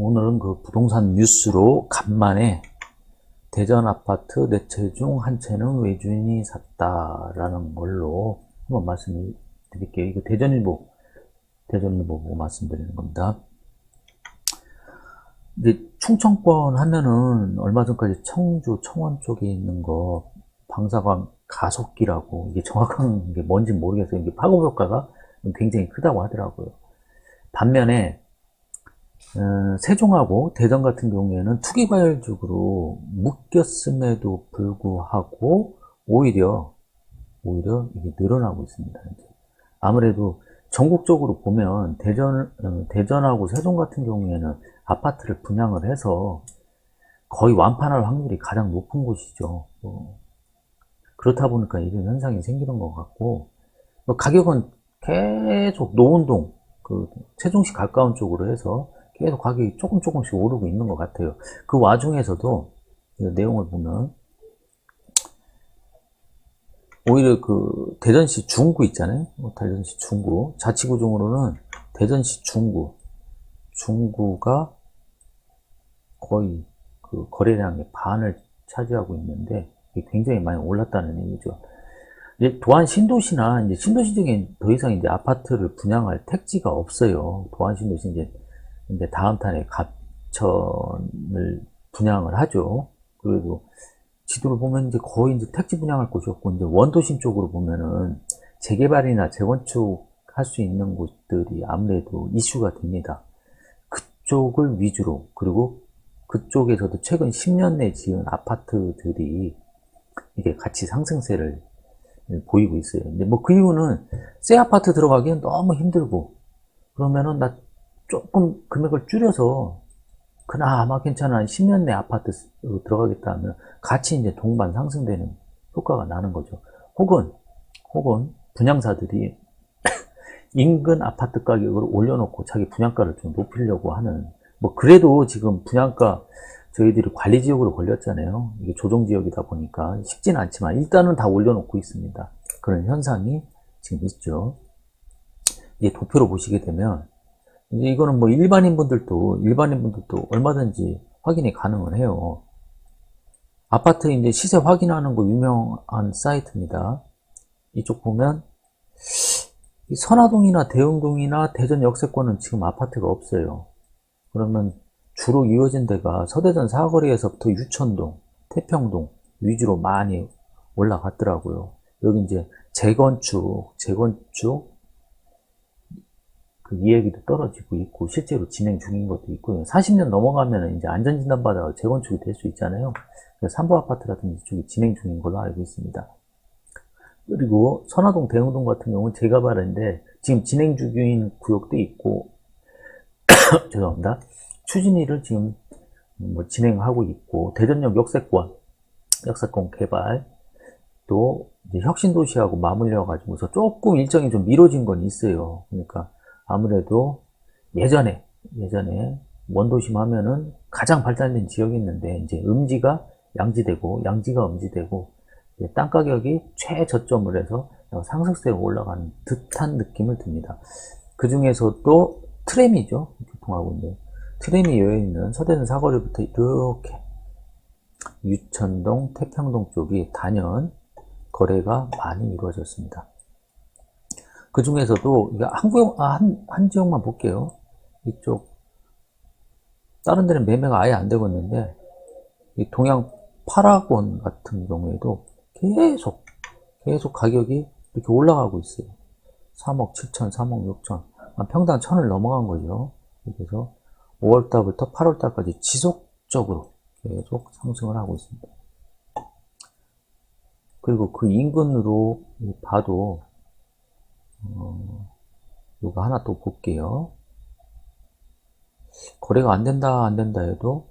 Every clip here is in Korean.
오늘은 그 부동산 뉴스로 간만에 대전 아파트 네채중 한 채는 외주인이 샀다라는 걸로 한번 말씀을 드릴게요. 이거 대전일보, 대전일보 보고 말씀드리는 겁니다. 이제 충청권 하면은 얼마 전까지 청주, 청원 쪽에 있는 거 방사광 가속기라고 이게 정확한 게 뭔지 모르겠어요. 이게 파급 효과가 굉장히 크다고 하더라고요. 반면에 어, 세종하고 대전 같은 경우에는 투기과열적으로 묶였음에도 불구하고 오히려 오히려 이게 늘어나고 있습니다. 아무래도 전국적으로 보면 대전 어, 대전하고 세종 같은 경우에는 아파트를 분양을 해서 거의 완판할 확률이 가장 높은 곳이죠. 어, 그렇다 보니까 이런 현상이 생기는 것 같고 뭐 가격은 계속 노원동 그 세종시 가까운 쪽으로 해서 계속 가격이 조금 조금씩 오르고 있는 것 같아요. 그 와중에서도 이 내용을 보면 오히려 그 대전시 중구 있잖아요. 어, 대전시 중구 자치구 중으로는 대전시 중구 중구가 거의 그 거래량의 반을 차지하고 있는데 굉장히 많이 올랐다는 얘기죠. 이제 도안 신도시나 이제 신도시 중에 더 이상 이제 아파트를 분양할 택지가 없어요. 도안 신도시 이제 이제 다음 탄에 갑천을 분양을 하죠. 그래도 지도를 보면 이제 거의 이제 택지 분양할 곳이 없고 이제 원도심 쪽으로 보면은 재개발이나 재건축 할 수 있는 곳들이 아무래도 이슈가 됩니다. 그쪽을 위주로 그리고 그쪽에서도 최근 10년 내 지은 아파트들이 이게 같이 상승세를 보이고 있어요. 근데 뭐 그 이유는 새 아파트 들어가기엔 너무 힘들고 그러면은 나 조금 금액을 줄여서 그나마 괜찮은 10년 내 아파트로 들어가겠다 하면 같이 이제 동반 상승되는 효과가 나는 거죠. 혹은, 혹은 분양사들이 인근 아파트 가격을 올려놓고 자기 분양가를 좀 높이려고 하는, 뭐, 그래도 지금 분양가 저희들이 관리 지역으로 걸렸잖아요. 이게 조정 지역이다 보니까 쉽지는 않지만 일단은 다 올려놓고 있습니다. 그런 현상이 지금 있죠. 이제 도표로 보시게 되면 이거는 뭐 일반인 분들도 일반인 분들도 얼마든지 확인이 가능은 해요. 아파트 이제 시세 확인하는 거 유명한 사이트입니다. 이쪽 보면 이 선화동이나 대흥동이나 대전 역세권은 지금 아파트가 없어요. 그러면 주로 이어진 데가 서대전 사거리에서부터 유천동, 태평동 위주로 많이 올라갔더라고요. 여기 이제 재건축, 재건축 그 이야기도 떨어지고 있고 실제로 진행 중인 것도 있고요. 40년 넘어가면 이제 안전진단 받아 재건축이 될 수 있잖아요. 삼부 아파트라든지 쪽이 진행 중인 걸로 알고 있습니다. 그리고 선화동, 대흥동 같은 경우는 재개발인데 지금 진행 중인 구역도 있고 죄송합니다. 추진위를 지금 뭐 진행하고 있고 대전역 역세권, 역세권 개발 또 혁신도시하고 맞물려 가지고서 조금 일정이 좀 미뤄진 건 있어요. 그러니까 아무래도 예전에 예전에 원도심 하면은 가장 발달된 지역이 있는데 이제 음지가 양지되고 양지가 음지되고 땅 가격이 최저점을 해서 상승세로 올라가는 듯한 느낌을 듭니다. 그 중에서도 트램이죠. 교통하고 있는 트램이 여여 있는 서대는 사거리부터 이렇게 유천동, 태평동 쪽이 단연 거래가 많이 이루어졌습니다. 그 중에서도 한 구역 아, 한, 한 지역만 볼게요. 이쪽 다른 데는 매매가 아예 안 되고 있는데 이 동양 파라곤 같은 경우에도 계속 계속 가격이 이렇게 올라가고 있어요. 3억 7천, 3억 6천, 평당 천을 넘어간 거죠. 그래서 5월달부터 8월달까지 지속적으로 계속 상승을 하고 있습니다. 그리고 그 인근으로 봐도 어, 이거 하나 또 볼게요. 거래가 안 된다, 안 된다 해도,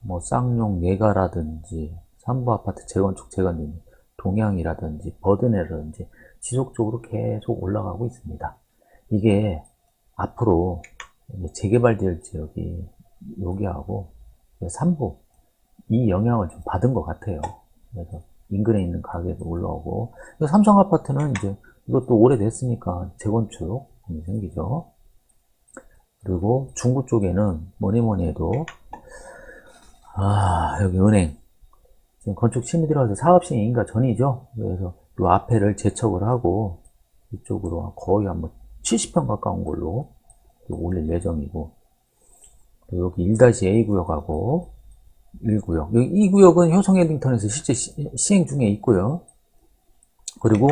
뭐, 쌍용 예가라든지, 삼부 아파트 재건축 재건님, 동양이라든지, 버드네라든지, 지속적으로 계속 올라가고 있습니다. 이게 앞으로 재개발될 지역이 여기하고 삼부 이 영향을 좀 받은 것 같아요. 그래서 인근에 있는 가격도 올라오고 삼성 아파트는 이제 이것도 오래됐으니까 재건축 생기죠. 그리고 중구 쪽에는 뭐니 뭐니 해도 아 여기 은행 지금 건축 침이 들어가서 사업 시행인가 전이죠. 그래서 이 앞에를 재척을 하고 이쪽으로 거의 한뭐 70평 가까운 걸로 올릴 예정이고 또 여기 1-A 구역하고 1구역 여기 이 구역은 효성 에딩턴에서 실제 시, 시행 중에 있고요. 그리고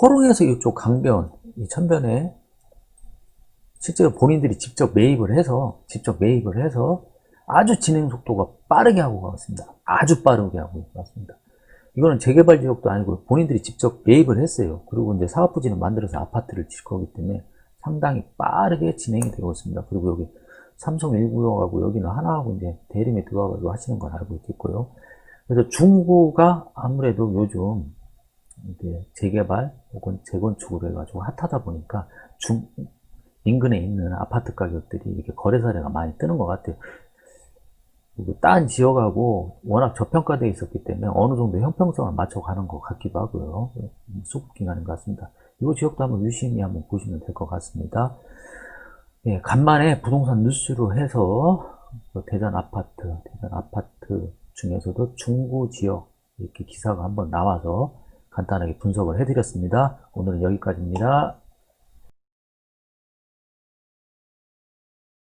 호롱에서 이쪽 강변 이 천변에 실제로 본인들이 직접 매입을 해서 직접 매입을 해서 아주 진행 속도가 빠르게 하고 갔습니다. 아주 빠르게 하고 갔습니다. 이거는 재개발 지역도 아니고 본인들이 직접 매입을 했어요. 그리고 이제 사업 부지는 만들어서 아파트를 질 거기 때문에 상당히 빠르게 진행이 되고 있습니다. 그리고 여기 삼성 1구역하고 여기는 하나하고 이제 대림에 들어와가지고 하시는 걸 알고 있겠고요. 그래서 중구가 아무래도 요즘 이제 재개발 혹은 재건축으로 해가지고 핫하다 보니까 중, 인근에 있는 아파트 가격들이 이렇게 거래 사례가 많이 뜨는 것 같아요. 딴 지역하고 워낙 저평가되어 있었기 때문에 어느 정도 형평성을 맞춰가는 것 같기도 하고요. 수급 기간인 것 같습니다. 이 지역도 한번 유심히 한번 보시면 될 것 같습니다. 예, 간만에 부동산 뉴스로 해서 그 대전 아파트, 대전 아파트 중에서도 중구 지역 이렇게 기사가 한번 나와서 간단하게 분석을 해드렸습니다. 오늘은 여기까지입니다.